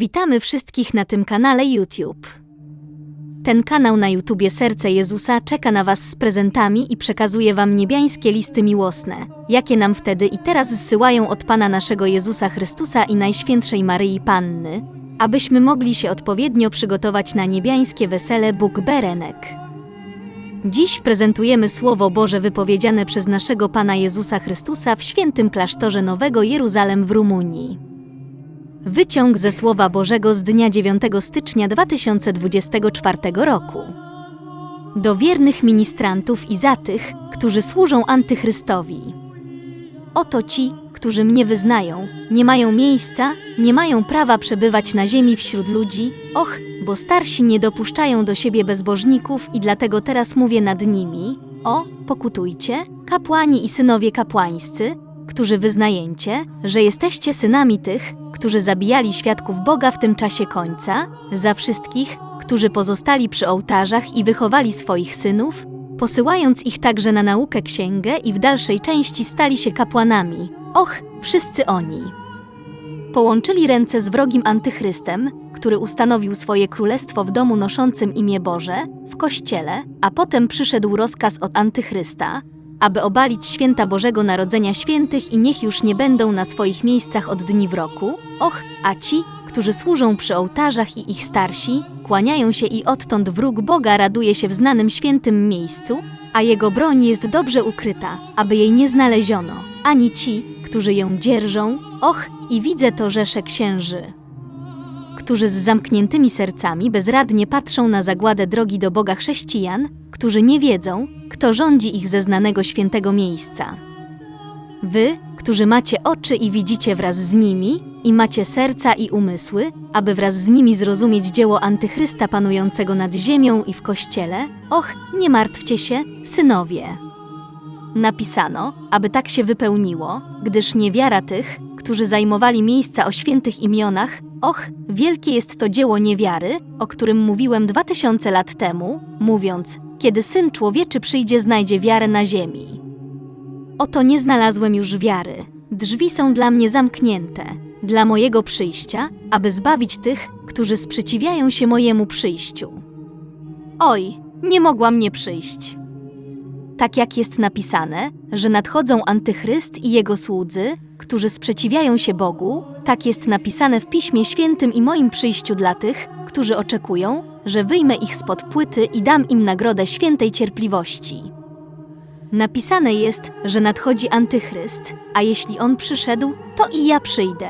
Witamy wszystkich na tym kanale YouTube. Ten kanał na YouTubie Serce Jezusa czeka na Was z prezentami i przekazuje Wam niebiańskie listy miłosne, jakie nam wtedy i teraz zsyłają od Pana naszego Jezusa Chrystusa i Najświętszej Maryi Panny, abyśmy mogli się odpowiednio przygotować na niebiańskie wesele Bóg Berenek. Dziś prezentujemy Słowo Boże wypowiedziane przez naszego Pana Jezusa Chrystusa w świętym klasztorze Nowego Jeruzalem w Rumunii. Wyciąg ze Słowa Bożego z dnia 9 stycznia 2024 roku. Do wiernych ministrantów i za tych, którzy służą antychrystowi. Oto ci, którzy mnie wyznają, nie mają miejsca, nie mają prawa przebywać na ziemi wśród ludzi, och, bo starsi nie dopuszczają do siebie bezbożników i dlatego teraz mówię nad nimi, o, pokutujcie, kapłani i synowie kapłańscy, którzy wyznajecie, że jesteście synami tych, którzy zabijali świadków Boga w tym czasie końca, za wszystkich, którzy pozostali przy ołtarzach i wychowali swoich synów, posyłając ich także na naukę księgę i w dalszej części stali się kapłanami. Och, wszyscy oni. Połączyli ręce z wrogim antychrystem, który ustanowił swoje królestwo w domu noszącym imię Boże, w kościele, a potem przyszedł rozkaz od antychrysta, aby obalić święta Bożego Narodzenia Świętych i niech już nie będą na swoich miejscach od dni w roku. Och, a ci, którzy służą przy ołtarzach i ich starsi, kłaniają się i odtąd wróg Boga raduje się w znanym świętym miejscu, a jego broń jest dobrze ukryta, aby jej nie znaleziono, ani ci, którzy ją dzierżą. Och, i widzę to rzesze księży którzy z zamkniętymi sercami bezradnie patrzą na zagładę drogi do Boga chrześcijan, którzy nie wiedzą, kto rządzi ich ze znanego świętego miejsca. Wy, którzy macie oczy i widzicie wraz z nimi, i macie serca i umysły, aby wraz z nimi zrozumieć dzieło antychrysta panującego nad ziemią i w kościele, och, nie martwcie się, synowie. Napisano, aby tak się wypełniło, gdyż niewiara tych, którzy zajmowali miejsca o świętych imionach, och, wielkie jest to dzieło niewiary, o którym mówiłem dwa tysiące lat temu, mówiąc, kiedy Syn Człowieczy przyjdzie, znajdzie wiarę na ziemi. Oto nie znalazłem już wiary. Drzwi są dla mnie zamknięte, dla mojego przyjścia, aby zbawić tych, którzy sprzeciwiają się mojemu przyjściu. Oj, nie mogłam nie przyjść. Tak jak jest napisane, że nadchodzą antychryst i jego słudzy, którzy sprzeciwiają się Bogu, tak jest napisane w Piśmie Świętym i moim przyjściu dla tych, którzy oczekują, że wyjmę ich spod płyty i dam im nagrodę świętej cierpliwości. Napisane jest, że nadchodzi antychryst, a jeśli on przyszedł, to i ja przyjdę.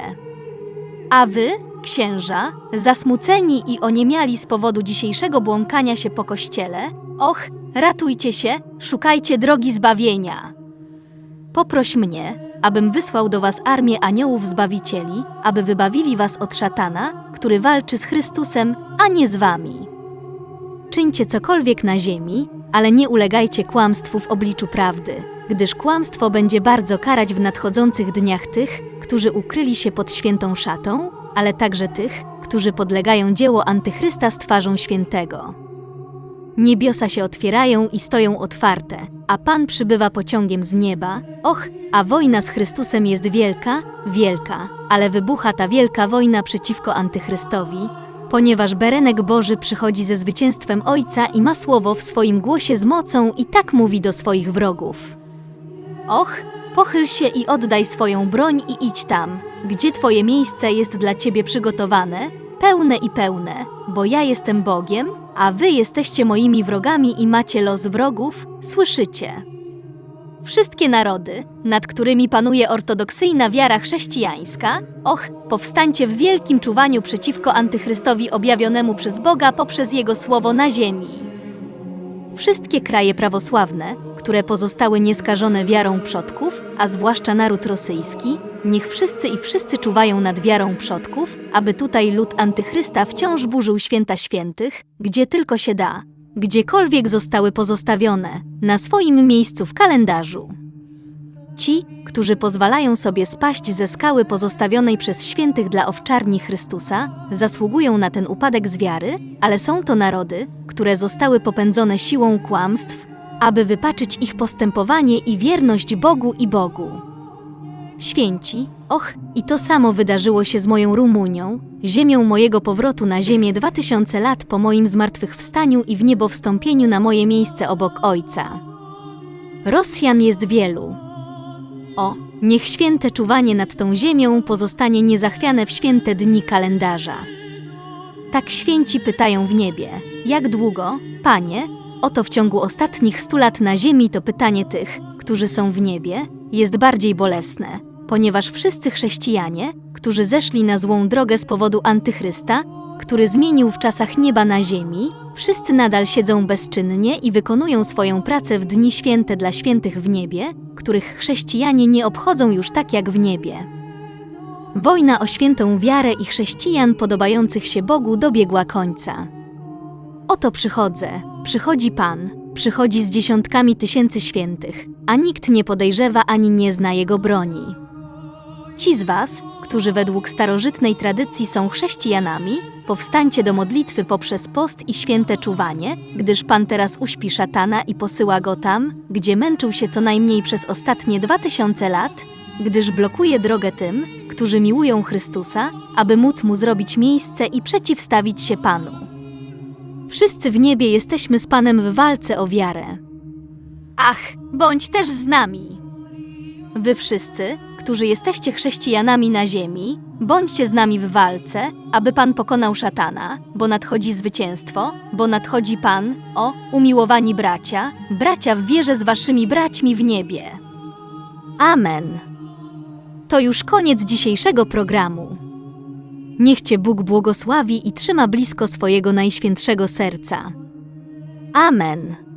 A wy, księża, zasmuceni i oniemiali z powodu dzisiejszego błąkania się po kościele, och, ratujcie się, szukajcie drogi zbawienia. Poproś mnie, abym wysłał do was armię aniołów zbawicieli, aby wybawili was od szatana, który walczy z Chrystusem, a nie z wami. Czyńcie cokolwiek na ziemi, ale nie ulegajcie kłamstwu w obliczu prawdy, gdyż kłamstwo będzie bardzo karać w nadchodzących dniach tych, którzy ukryli się pod świętą szatą, ale także tych, którzy podlegają dzieło antychrysta z twarzą świętego. Niebiosa się otwierają i stoją otwarte, a Pan przybywa pociągiem z nieba. Och, a wojna z Chrystusem jest wielka, wielka, ale wybucha ta wielka wojna przeciwko antychrystowi, ponieważ Berenek Boży przychodzi ze zwycięstwem Ojca i ma słowo w swoim głosie z mocą i tak mówi do swoich wrogów. Och, pochyl się i oddaj swoją broń i idź tam, gdzie Twoje miejsce jest dla Ciebie przygotowane, pełne i pełne, bo ja jestem Bogiem, a Wy jesteście moimi wrogami i macie los wrogów, słyszycie. Wszystkie narody, nad którymi panuje ortodoksyjna wiara chrześcijańska, och, powstańcie w wielkim czuwaniu przeciwko antychrystowi objawionemu przez Boga poprzez Jego słowo na ziemi. Wszystkie kraje prawosławne, które pozostały nieskażone wiarą przodków, a zwłaszcza naród rosyjski, niech wszyscy i wszyscy czuwają nad wiarą przodków, aby tutaj lud antychrysta wciąż burzył święta świętych, gdzie tylko się da, gdziekolwiek zostały pozostawione, na swoim miejscu w kalendarzu. Ci, którzy pozwalają sobie spaść ze skały pozostawionej przez świętych dla owczarni Chrystusa, zasługują na ten upadek z wiary, ale są to narody, które zostały popędzone siłą kłamstw, aby wypaczyć ich postępowanie i wierność Bogu i Bogu. Święci. Och, i to samo wydarzyło się z moją Rumunią, ziemią mojego powrotu na ziemię dwa tysiące lat po moim zmartwychwstaniu i w niebo wstąpieniu na moje miejsce obok Ojca. Rosjan jest wielu. O, niech święte czuwanie nad tą ziemią pozostanie niezachwiane w święte dni kalendarza. Tak święci pytają w niebie: Jak długo, panie? Oto w ciągu ostatnich stu lat na ziemi to pytanie tych, którzy są w niebie, jest bardziej bolesne, ponieważ wszyscy chrześcijanie, którzy zeszli na złą drogę z powodu antychrysta, który zmienił w czasach nieba na ziemi, wszyscy nadal siedzą bezczynnie i wykonują swoją pracę w dni święte dla świętych w niebie, których chrześcijanie nie obchodzą już tak jak w niebie. Wojna o świętą wiarę i chrześcijan podobających się Bogu dobiegła końca. Oto przychodzę, przychodzi Pan, przychodzi z dziesiątkami tysięcy świętych, a nikt nie podejrzewa ani nie zna jego broni. Ci z Was, którzy według starożytnej tradycji są chrześcijanami, powstańcie do modlitwy poprzez post i święte czuwanie, gdyż Pan teraz uśpi szatana i posyła go tam, gdzie męczył się co najmniej przez ostatnie dwa tysiące lat, gdyż blokuje drogę tym, którzy miłują Chrystusa, aby móc mu zrobić miejsce i przeciwstawić się Panu. Wszyscy w niebie jesteśmy z Panem w walce o wiarę. Ach, bądź też z nami! Wy wszyscy, którzy jesteście chrześcijanami na ziemi, bądźcie z nami w walce, aby Pan pokonał szatana, bo nadchodzi zwycięstwo, bo nadchodzi Pan, o, umiłowani bracia, bracia w wierze z waszymi braćmi w niebie. Amen. To już koniec dzisiejszego programu. Niech Cię Bóg błogosławi i trzyma blisko swojego najświętszego serca. Amen.